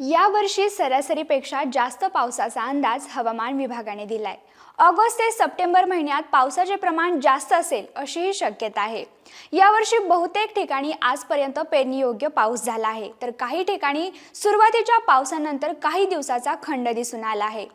यावर्षी सरासरीपेक्षा जास्त पावसाचा अंदाज हवामान विभागाने दिलाय. ऑगस्ट ते सप्टेंबर महिन्यात पावसाचे प्रमाण जास्त असेल अशीही शक्यता आहे. यावर्षी बहुतेक ठिकाणी आजपर्यंत पेरणीयोग्य पाऊस झाला आहे. तर काही ठिकाणी सुरुवातीच्या पावसानंतर काही दिवसाचा खंड दिसून आला आहे.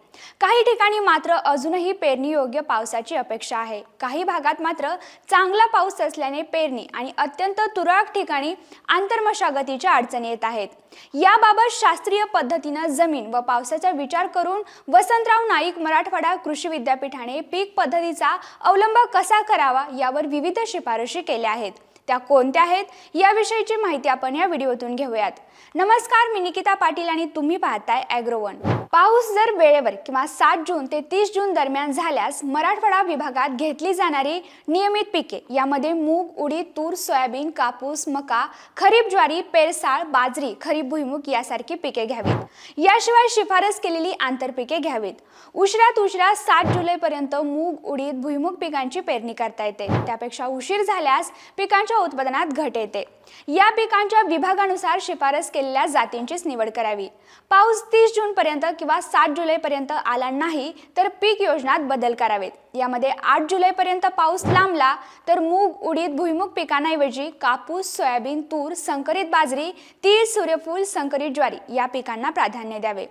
काही ठिकाणी मात्र अजूनही पेरणीयोग्य पावसाची अपेक्षा आहे. काही भागात मात्र चांगला पाऊस असल्याने पेरणी आणि अत्यंत तुरळक ठिकाणी आंतरमशागतीच्या अडचणी येत आहेत. याबाबत शास्त्रीय पद्धतीनं जमीन व पावसाचा विचार करून वसंतराव नाईक मराठवाडा कृषी विद्यापीठाने पीक पद्धतीचा अवलंब कसा करावा यावर विविध शिफारशी केल्या आहेत. त्या कोणत्या आहेत याविषयीची माहिती आपण या व्हिडिओतून घेऊयात. नमस्कार मी निकिता पाटील आणि तुम्ही पाहताय ॲग्रोवन पाऊस जर वेळेवर किंवा सात जून ते तीस जून दरम्यान झाल्यास मराठवाडा विभागात घेतली जाणारी नियमित पिके यामध्ये मूग उडीद तूर सोयाबीन कापूस मका खरीप ज्वारी पेरसाळ बाजरी खरीप भुईमुग यासारखी पिके घ्यावीत. याशिवाय शिफारस केलेली आंतरपिके घ्यावीत. उशिरात उशिरा सात जुलैपर्यंत मूग उडीद भुईमुग पिकांची पेरणी करता येते. त्यापेक्षा उशीर झाल्यास पिकांच्या उत्पादनात घट येते. या पिकांच्या विभागानुसार शिफारस केलेल्या जातींचीच निवड करावी. पाऊस तीस जूनपर्यंत किंवा सात जुलैपर्यंत आला नाही तर पीक योजनात बदल करावेत. यामध्ये आठ जुलैपर्यंत पाऊस लांबला तर मूग उडीद भुईमुग पिकांऐवजी कापूस सोयाबीन तूर संकरित बाजरी तीळ सूर्यफूल संकरित ज्वारी या पिकांना प्राधान्य द्यावे.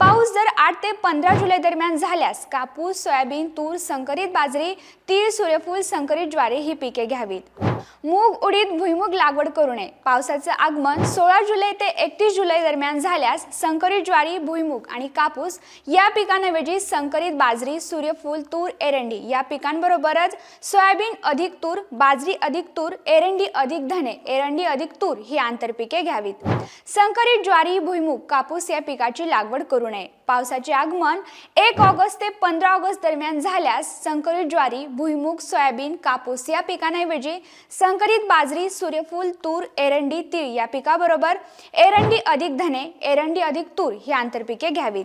पाऊस जर आठ ते पंधरा जुलै दरम्यान झाल्यास कापूस सोयाबीन तूर संकरित बाजरी तीळ सूर्यफूल संकरित ज्वारी ही पिके घ्यावीत. मूग उडीद भुईमूग लागवड करू नये. पावसाचं आगमन सोळा जुलै ते एकतीस जुलै दरम्यान झाल्यास संकरित ज्वारी भुईमुग आणि कापूस या पिकांऐवजी संकरित बाजरी सूर्यफूल तूर एरंडी या पिकांबरोबरच सोयाबीन अधिक तूर बाजरी अधिक तूर एरंडी अधिक धने एरंडी अधिक तूर ही आंतरपिके घ्यावीत. संकरित ज्वारी भुईमूग कापूस या पिकाची लागवड लागवड करू नये. पावसाचे आगमन एक ऑगस्ट ते पंधरा ऑगस्ट दरम्यान झाल्यास संकरित ज्वारी भुईमुग सोयाबीन कापूस या पिकांऐवजी संकरित बाजरी सूर्यफूल तूर एरंडी तीळ या पिकाबरोबर एरंडी अधिक धने एरंडी अधिक तूर ही आंतरपिके घ्यावीत.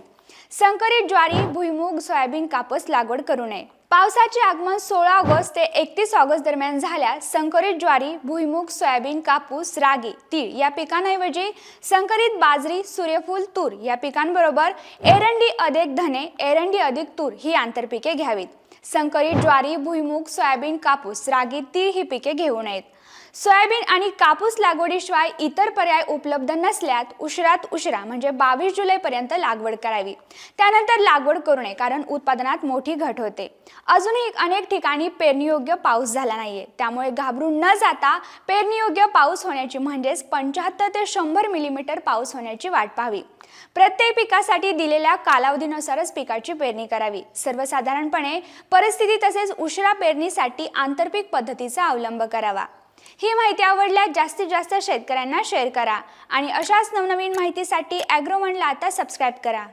संकरित ज्वारी भुईमुग सोयाबीन कापूस लागवड करू नये. पावसाचे आगमन सोळा ऑगस्ट ते एकतीस ऑगस्ट दरम्यान झाल्यास संकरित ज्वारी भुईमूग सोयाबीन कापूस रागी तीळ या पिकांऐवजी संकरित बाजरी सूर्यफूल तूर या पिकांबरोबर एरंडी अधिक धने एरंडी अधिक तूर ही आंतरपिके घ्यावीत. संकरित ज्वारी भुईमुग सोयाबीन कापूस रागी तीळ ही पिके घेऊ नयेत. सोयाबीन आणि कापूस लागवडीशिवाय इतर पर्याय उपलब्ध नसल्यात उशिरात उशिरा म्हणजे बावीस जुलैपर्यंत लागवड करावी. त्यानंतर लागवड करू नये कारण उत्पादनात मोठी घट होते. अजूनही अनेक ठिकाणी पेरणीयोग्य पाऊस झाला नाहीये. त्यामुळे घाबरून न जाता पेरणीयोग्य पाऊस होण्याची म्हणजेच पंच्याहत्तर ते शंभर मिलीमीटर पाऊस होण्याची वाट पाहावी. प्रत्येक पिकासाठी दिलेल्या कालावधीनुसारच पिकाची पेरणी करावी. सर्वसाधारणपणे परिस्थिती तसेच उशिरा पेरणीसाठी आंतरपीक पद्धतीचा अवलंब करावा. ही माहिती आवडल्यास जास्तीत जास्त शेतकऱ्यांना शेअर करा. आणि अशाच नवनवीन माहितीसाठी ॲग्रोवनला आता सबस्क्राईब करा.